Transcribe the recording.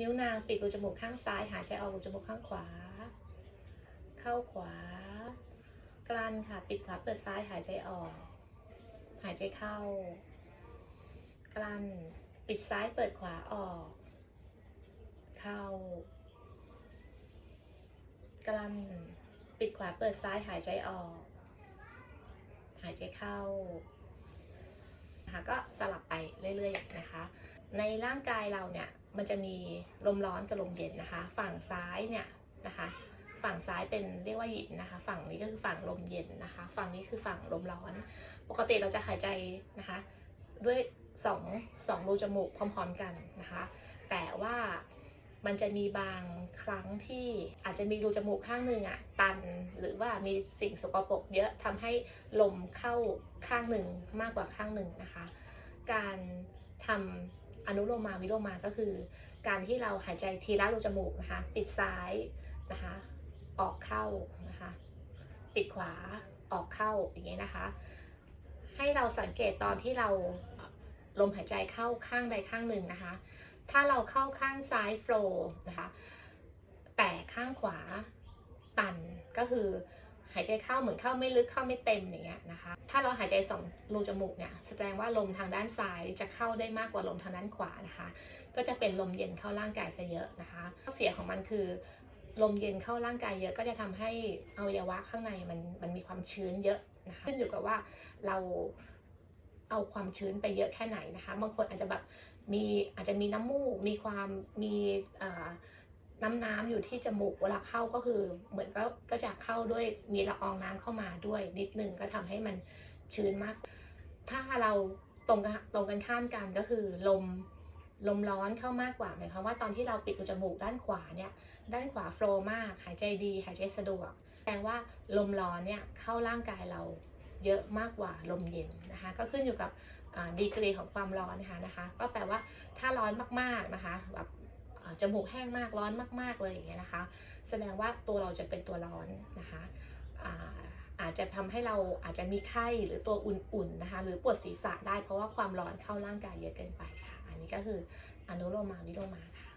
นิ้วนางปิดรูจมูกข้างซ้าย หายใจออกรูจมูกข้างขวา เข้าขวา กลั้นค่ะ ปิดขวาเปิดซ้ายหายใจออก หายใจเข้า กลั้น ปิดซ้ายเปิดขวาออก เข้า กลั้น ปิดขวาเปิดซ้ายหายใจออก หายใจเข้านะคะก็สลับไปเรื่อยๆนะคะ ในร่างกายเราเนี่ย มันจะมีลมร้อนกับลมเย็นนะคะ ฝั่งซ้ายเนี่ยนะคะ ฝั่งซ้ายเป็นเรียกว่าหยินนะคะ ฝั่งนี้ก็คือฝั่งลมเย็นนะคะ ฝั่งนี้คือฝั่งลมร้อน ปกติเราจะหายใจนะคะ ด้วยสองสองรูจมูกพร้อมๆกันนะคะ แต่ว่ามันจะมีบางครั้งที่อาจจะมีรูจมูกข้างหนึ่งอะตัน หรือว่ามีสิ่งสกปรกเยอะทำให้ลมเข้าข้างหนึ่งมากกว่าข้างหนึ่งนะคะ การทำ อนุโลมาวิโลมาก็คือ การที่เราหายใจทีละรูจมูกนะคะ ปิดซ้ายนะคะ ออกเข้านะคะ ปิดขวาออกเข้าอย่างนี้นะคะ ให้เราสังเกตตอนที่เราลมหายใจเข้าข้างใดข้างหนึ่งนะคะ ถ้าเราเข้าข้างซ้ายโฟล์นะคะ แต่ข้างขวาตันก็คือ หายใจเข้าเหมือนเข้าไม่ลึกเข้าไม่เต็มอย่างเงี้ยนะคะ ถ้าเราหายใจสองรูจมูกเนี่ยแสดงว่าลมทางด้านซ้ายจะเข้าได้มากกว่าลมทางด้านขวานะคะ ก็จะเป็นลมเย็นเข้าร่างกายซะเยอะนะคะข้อเสียของมันคือลมเย็นเข้าร่างกายเยอะก็จะทำให้อวัยวะข้างในมันมันมีความชื้นเยอะนะคะขึ้นอยู่กับว่าเราเอาความชื้นไปเยอะแค่ไหนนะคะ บางคนอาจจะแบบมีอาจจะมีน้ำมูก มีความมีอ่อ น้ำน้ำอยู่ที่จมูกเวลาเข้าก็คือเหมือนก็ก็จะเข้าด้วยมีละอองน้ำเข้ามาด้วย นิดนึงก็ทำให้มันชื้นมาก ถ้าเราตรงกันตรงกันข้ามกันก็คือลมลมร้อนเข้ามากกว่าหมายความว่าตอนที่เราปิดจมูกด้านขวาเนี่ยด้านขวาโฟล์มาก หายใจดี หายใจสะดวกแสดงว่าลมร้อนเนี่ยเข้าร่างกายเราเยอะมากกว่าลมเย็นนะคะ ก็ขึ้นอยู่กับดีกรีของความร้อนนะคะนะคะ ก็แปลว่าถ้าร้อนมากๆนะคะแบบ จมูกแห้งมากร้อนมาก ๆเลยอย่างเงี้ยนะคะ แสดงว่าตัวเราจะเป็นตัวร้อนนะคะอาจจะทำให้เราอาจจะมีไข้หรือตัวอุ่นๆนะคะ หรือปวดศีรษะได้เพราะว่าความร้อนเข้าร่างกายเยอะเกินไปค่ะ อันนี้ก็คืออนุโลมาวิโลมาค่ะ